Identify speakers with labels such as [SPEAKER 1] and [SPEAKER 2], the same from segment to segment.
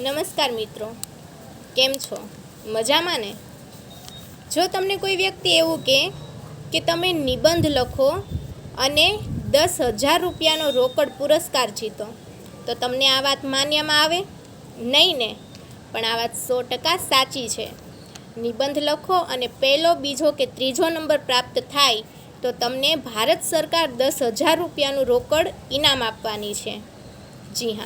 [SPEAKER 1] નમસ્કાર મિત્રો. કેમ છો? મજામાં ને? જો તમને કોઈ વ્યક્તિ એવું કે કે તમે નિબંધ લખો અને દસ હજાર રૂપિયાનો રોકડ પુરસ્કાર જીતો, તો તમને આ વાત માન્યમાં આવે? નહીં ને? પણ આ વાત સો ટકા સાચી છે. નિબંધ લખો અને પહેલો, બીજો કે ત્રીજો નંબર પ્રાપ્ત થાય, તો તમને ભારત સરકાર દસ હજાર રૂપિયાનું રોકડ ઇનામ આપવાની છે. જી હા.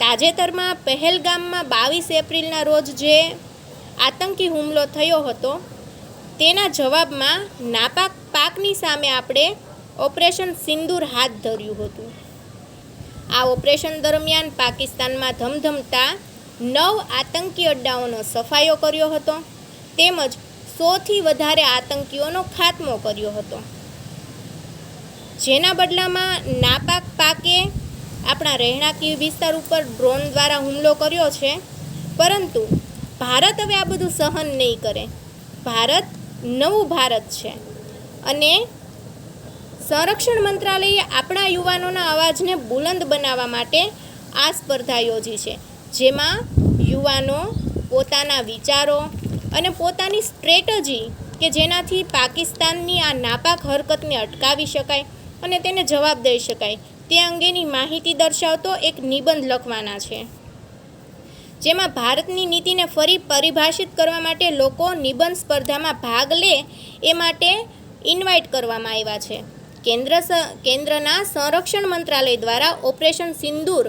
[SPEAKER 1] તાજેતરમાં પહેલગામમાં બાવીસ એપ્રિલના રોજ જે આતંકી હુમલો થયો હતો, તેના જવાબમાં નાપાક પાકની સામે આપણે ઓપરેશન સિંદૂર હાથ ધર્યું હતું. આ ઓપરેશન દરમિયાન પાકિસ્તાનમાં ધમધમતા નવ આતંકી અડ્ડાઓનો સફાયો કર્યો હતો, તેમજ સોથી વધારે આતંકીઓનો ખાત્મો કર્યો હતો. જેના બદલામાં નાપાક પાકે આપણા રહેણાંકી વિસ્તાર ઉપર ડ્રોન દ્વારા હુમલો કર્યો છે. પરંતુ ભારત હવે આ બધું સહન નહીં કરે. ભારત નવું ભારત છે. અને સંરક્ષણ મંત્રાલયે આપણા યુવાનોના અવાજને બુલંદ બનાવવા માટે આ સ્પર્ધા યોજી છે. જેમાં યુવાનો પોતાના વિચારો અને પોતાની સ્ટ્રેટજી કે જેનાથી પાકિસ્તાનની આ નાપાક હરકતને અટકાવી શકાય અને તેને જવાબ દઈ શકાય તે અંગેની માહિતી દર્શાવતો એક નિબંધ લખવાના છે. જેમાં ભારતની નીતિને ફરી પરિભાષિત કરવા માટે લોકો નિબંધ સ્પર્ધામાં ભાગ લે એ માટે ઇન્વાઇટ કરવામાં આવ્યા છે. કેન્દ્ર કેન્દ્રના સંરક્ષણ મંત્રાલય દ્વારા ઓપરેશન સિંદૂર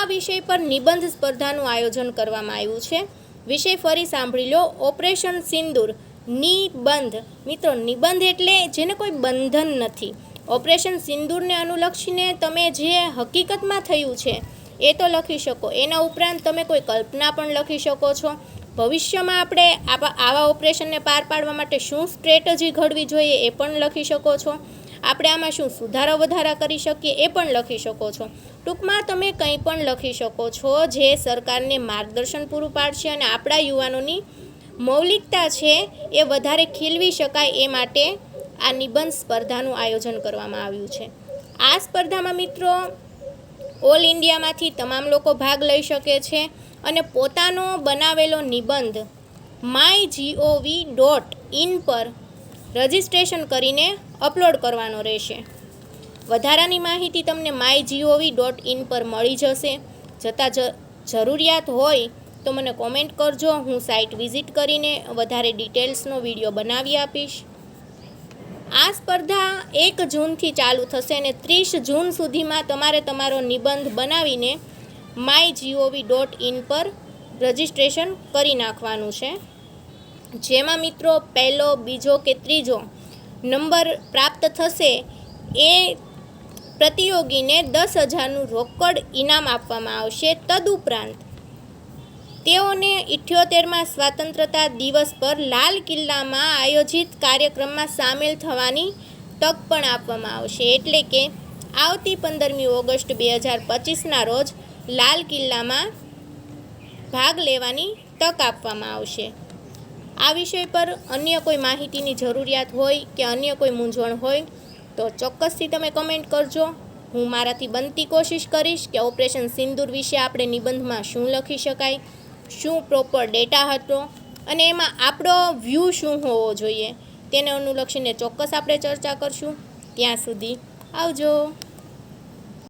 [SPEAKER 1] આ વિષય પર નિબંધ સ્પર્ધાનું આયોજન કરવામાં આવ્યું છે. વિષય ફરી સાંભળી લો. ઓપરેશન સિંદૂર નિબંધ. મિત્રો, નિબંધ એટલે જેને કોઈ બંધન નથી. ઓપરેશન સિંદૂરને અનુલક્ષીને તમે જે હકીકતમાં થયું છે, એ તો લખી શકો. એના ઉપરાંત તમે કોઈ કલ્પના પણ લખી શકો છો. ભવિષ્યમાં આપણે આવા ઓપરેશનને પાર પાડવા માટે શું સ્ટ્રેટજી ઘડવી જોઈએ એ પણ લખી શકો છો. આપણે આમાં શું સુધારો વધારા કરી શકીએ એ પણ લખી શકો છો. ટૂંકમાં તમે કંઈ પણ લખી શકો છો જે સરકારને માર્ગદર્શન પૂરું પાડશે અને આપણા યુવાનોની મૌલિકતા છે એ વધારે ખીલવી શકાય એ માટે આ નિબંધ સ્પર્ધાનું આયોજન કરવામાં આવ્યું છે. આ સ્પર્ધામાં મિત્રો ઓલ ઇન્ડિયામાંથી તમામ લોકો ભાગ લઈ શકે છે અને પોતાનો બનાવેલો નિબંધ માય જીઓવી ડોટ ઇન પર રજિસ્ટ્રેશન કરીને અપલોડ કરવાનો રહેશે. વધારાની માહિતી તમને માય જીઓવી ડોટ ઇન પર મળી જશે. જતાં જરૂરિયાત હોય તો મને કોમેન્ટ કરજો. હું સાઇટ વિઝિટ કરીને વધારે ડિટેલ્સનો વીડિયો બનાવી આપીશ. આ સ્પર્ધા એક જૂનથી ચાલુ થશે અને ત્રીસ જૂન સુધીમાં તમારે તમારો નિબંધ બનાવીને માય જીઓવી ડોટ ઇન પર રજિસ્ટ્રેશન કરી નાખવાનું છે. જેમાં મિત્રો પહેલો, બીજો કે ત્રીજો નંબર પ્રાપ્ત થશે એ પ્રતિયોગીને દસ હજારનું રોકડ ઇનામ આપવામાં આવશે તદુપરાંત તેઓને ઇઠ્યોતેરમાં સ્વતંત્રતા દિવસ પર લાલ કિલ્લામાં આયોજિત કાર્યક્રમમાં સામેલ થવાની તક પણ આપવામાં આવશે. એટલે કે આવતી પંદરમી ઓગસ્ટ બે હજાર પચીસના રોજ લાલ કિલ્લામાં ભાગ લેવાની તક આપવામાં આવશે. આ વિષય પર અન્ય કોઈ માહિતીની જરૂરિયાત હોય કે અન્ય કોઈ મૂંઝવણ હોય તો ચોક્કસથી તમે કમેન્ટ કરજો. હું મારાથી બનતી કોશિશ કરીશ કે ઓપરેશન સિંદૂર વિશે આપણે નિબંધમાં શું લખી શકાય? શું પ્રોપર ડેટા હતો અને એમાં આપણો વ્યૂ શું હોવો જોઈએ? તેને અનુલક્ષીને ચોક્કસ આપણે ચર્ચા કરશું. ત્યાં સુધી આવજો.